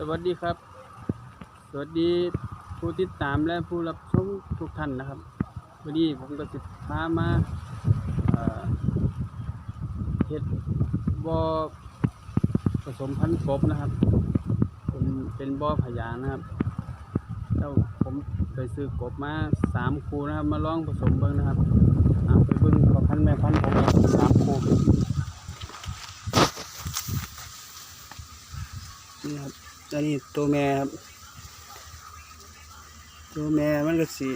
สวัสดีครับ สวัสดีผู้ติดตามและผู้รับชมทุกท่านนะครับวันนี้ผมก็สิพามาเฮ็ดบ่อผสมพันธุ์กบนะครับ เป็นเป็นบ่อพยางนะครับแล้วผมไปซื้อกบมาสามคูนะครับ มาลองผสมเบิ่งนะครับไปเบิ่งพ่อพันธุ์แม่พันธุ์ของเราสามคู่นี่ ครับอันนี้ตัวแม่ครับ ตัวแม่มันก็สิ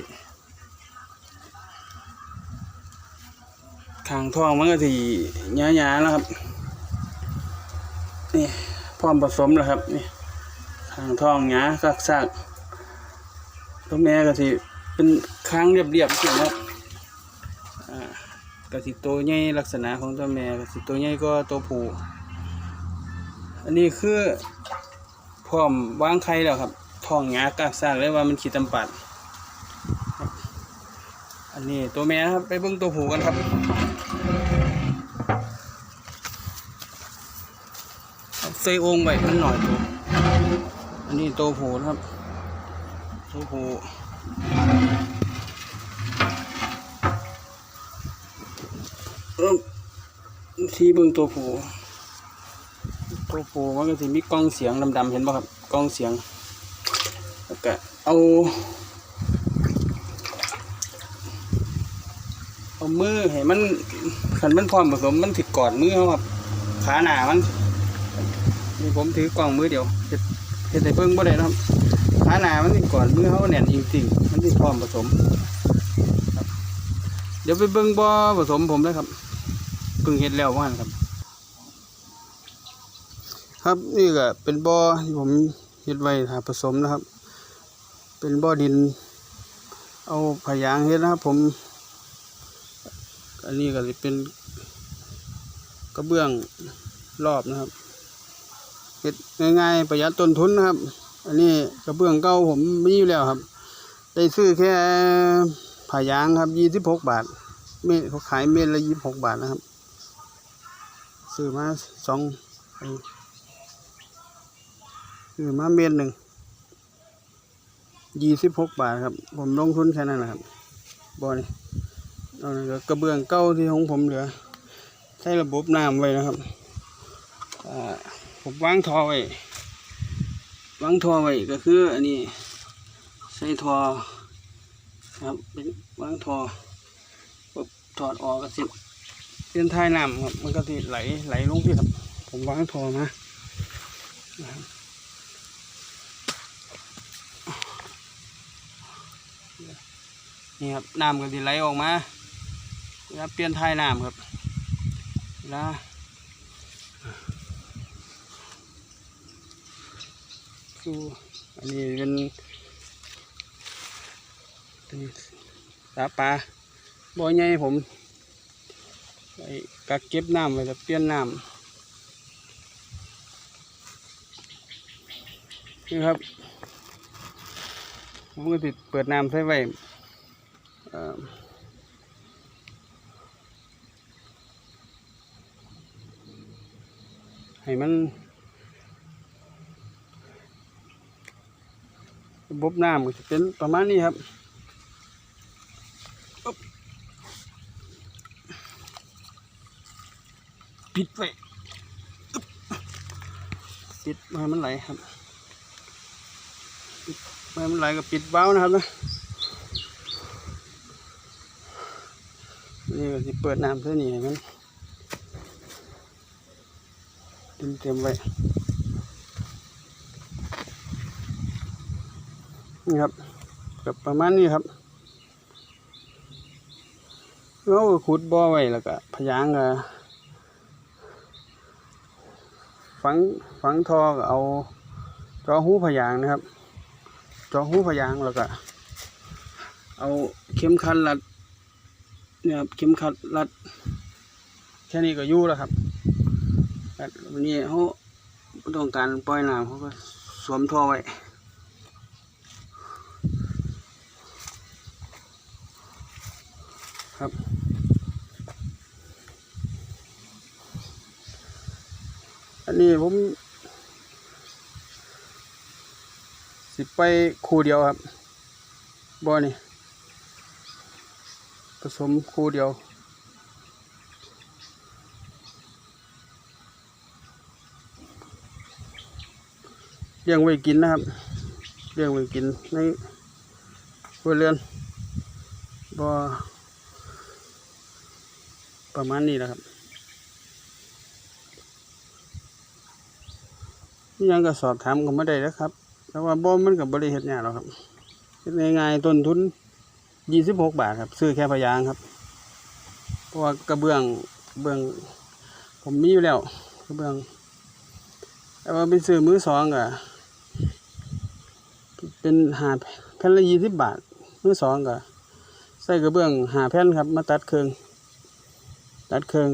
ขางท้องมันก็สิหยาๆแล้วครับ นี่พร้อมผสมแล้วครับนี่ขางท้องหยาซักซากๆตัวแม่ก็สิเป็นค้างเรียบๆเสียครับก็สิตัวใหญ่ลักษณะของตัวแม่ก็สิตัวใหญ่ก็ตัวผู้อันนี้คือ พร้อมวางไข่แล้วครับท้องหยากากซากเลยว่ามันขี้ตำปัดอันนี้ตัวแม่ครับไปเบิ่งตัวผูกันครับเอาใส่องไว้มันหน่อยตัวอันนี้ตัวผู้นะครับตัวผูเริ่มที่เบิ่งตัวผู ตัวผู้มันก็จะมีกล้องเสียงดำๆเห็นป่ะครับกล้องเสียงแล้วก็เอาเอามือให้มันขันมันพร้อมผสมมันติดกอดมือเขาครับขาหนามันนี่ผมถือกล่องมือเดียวเฮ็ดเฮ็ดให้เพิ่งบ่ได้นะครับขาหนามันติดกอดมือเขาแน่นจริงๆมันติดพร้อมผสมครับเดี๋ยวไปเบิ่งบ่อผสมผมเลยครับเพิ่งเฮ็ดแล้วว่านครับ ครับนี่ก็เป็นบ่อที่ผมเฮ็ดไว้หาผสมนะครับ เป็นบ่อดิน เอาผายางเฮ็ดนะครับ ผม อันนี้ก็จะเป็นกระเบื้องรอบนะครับเฮ็ดง่ายๆประหยัดต้นทุนนะครับ อันนี้กระเบื้องเก่าผมมีอยู่แล้วครับ ได้ซื้อแค่ผายางครับยี่สิบหกบาทเมตรเขาขายเมตรละยี่สิบหกบาทนะครับ ซื้อมาสองอ ซื้อมาเมตรหนึ่งยี่สิบหกบาทครับ ผมลงทุนแค่นั้นแหละครับบอนี่เละก็กระเบื้องเก้าที่ของผมเหลือ ใช้ระบบน้ำไว้นะครับผมวางทอไว้วางทอไว้ก็คือ อันนี้ใส่ทอครับเป็นวางทอปุ๊บถอดออกก็สิเส้นท้ายน้ำครับ มันก็สิไหลไหลลงพี่ครับ ผมวางทอมานะครับ นี่ครับน้ำก็สิไหลออกมาเวลาเปลี่ยนท้ายน้ำครับเวลาสูอันนี้เป็นเป็นสาปลาบ่อใหญ่ผมไอ้กักเก็บน้ำไว้จะเปลี่ยนน้ำนี่ครับผมก็ติดเปิดน้ำใส่ไว้ ให้มันบบ น้ำก็จะเป็นประมาณนี้ครับปิดไว้ปิดไมาให้มันไหลครับปิดไมาให้มันไหลก็ปิดเบ้านะครับนะ นี่สิเปิดน้ำเท่านี้ให้มันเต็มเต็มไว้นี่ครับกับประมาณนี้ครับเราขุดบ่อไว้แล้วก็พยางก็ฝังฝังทอก็เอาจอหูพยางนะครับจอหูพยางแล้วก็เอาเข็มขัดรัด เนี่ยครับเข็มขัดรัด แค่นี้ก็ยู่แล้วครับรัดวันนี้เขาต้องการปล่อยน้ำเขาก็สวมท่อไว้ครับอันนี้ผม สิไปคู่เดียวครับบ่นี่ ผสมคู่เดียว เลี้ยงไว้กินนะครับ เลี้ยงไว้กินในครัวเรือนบ่ประมาณนี้แหละครับยังก็สอบถามกันมาได้แล้วครับ แต่ว่าบ่มันกับบริเฮ็ดหยังหรอครับง่ายๆต้นทุน ยี่สิบหกบาทครับ ซื้อแค่พยางครับ เพราะว่ากระเบื้องเบื้อง ผมมีอยู่แล้วกระเบื้อง แต่ว่าเป็นซื้อมือสองก็เป็นหาแผ่นละยี่สิบบาท มือสองก็ใส่กระเบื้องหาแผ่นครับ มาตัดเครื่องตัดเครื่อง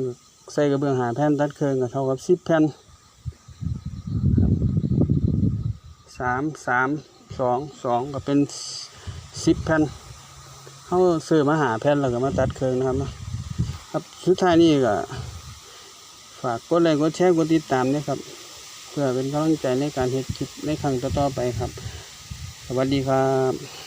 ใส่กระเบื้องหาแผ่นตัดเครื่องก็เท่ากับสิบแผ่นสามสามสองสองก็เป็นสิบแผ่น เขาซื้อมาหาแผ่นแล้วก็มาตัดเครื่องนะครับครับสุดท้ายนี่ก็ฝากกดไลค์กดแชร์กดติดตามนะครับ เพื่อเป็นกำลังใจในการเฮ็ดคลิปในครั้งต่อๆไปครับ สวัสดีครับ